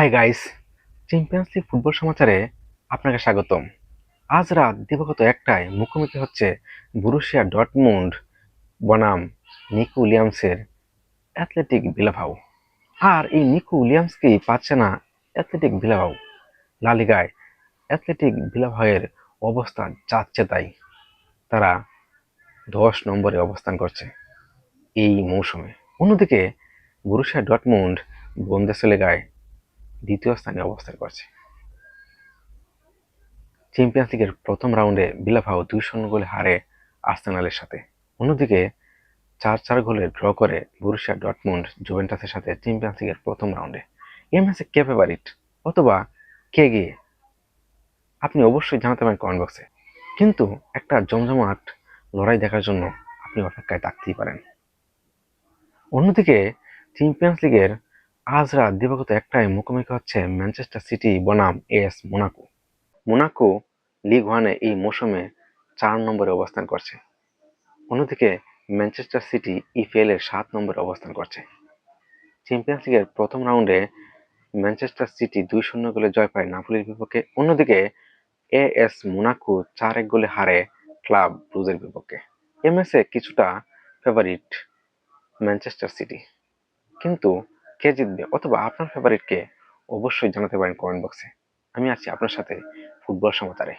Hi guys champions league football সমাচারে আপনাকে স্বাগতম। আজ রাত দিবাগত একটায় মুখোমুখি হচ্ছে বুরুশিয়া ডটমুন্ড বনাম নিকু উইলিয়ামসের অ্যাথলেটিক বিলাভাও। আর এই নিকু উইলিয়ামসকেই পাচ্ছে না অ্যাথলেটিক বিলাভাও। লালিগায় অ্যাথলেটিক বিলাভাওয়ের অবস্থা যাচ্ছে তাই। তারা দশ নম্বরে অবস্থান করছে এই মৌসুমে। অন্যদিকে বুরুশিয়া ডটমুন্ড বন্দেসলেগায় দ্বিতীয় স্থানে অবস্থান করছে। চ্যাম্পিয়ন্স লিগের প্রথম রাউন্ডে বিলাভাও দুই শূন্য গোলে হারে আর্সেনালের সাথে। অন্যদিকে চার চার গোলে ড্র করে বুরুশিয়া ডটমুন্ড জুভেন্টাসের সাথে চ্যাম্পিয়ন্স লিগের প্রথম রাউন্ডে এই ম্যাচে কে ফেভারিট অথবা কে গিয়ে? আপনি অবশ্যই জানাতে পারেন কমেন্ট বক্সে কিন্তু একটা জমজমাট লড়াই দেখার জন্য আপনি অপেক্ষায় থাকতেই পারেন। অন্যদিকে চ্যাম্পিয়ন্স লিগের আজ রাত দিবাগত একটায় মুখোমুখি হচ্ছে ম্যানচেস্টার সিটি বনাম এস মোনাকো। মোনাকো লিগ ওয়ানে এই মৌসুমে চার নম্বরে অবস্থান করছে। অন্যদিকে ম্যানচেস্টার সিটি ইপিএল এর সাত নম্বরে অবস্থান করছে। চ্যাম্পিয়ন্স লিগের প্রথম রাউন্ডে ম্যানচেস্টার সিটি দুই শূন্য গোলে জয় পায় নাপোলির বিপক্ষে। অন্যদিকে এ এস মোনাকো চার এক গোলে হারে ক্লাব ব্রুজের বিপক্ষে। এ ম্যাচে কিছুটা ফেভারিট ম্যানচেস্টার সিটি। কিন্তু কে জিতবে অথবা আপনার ফেভারিট কে অবশ্যই জানাতে পারেন কমেন্ট বক্সে আমি আছি আপনার সাথে ফুটবল সমাচারে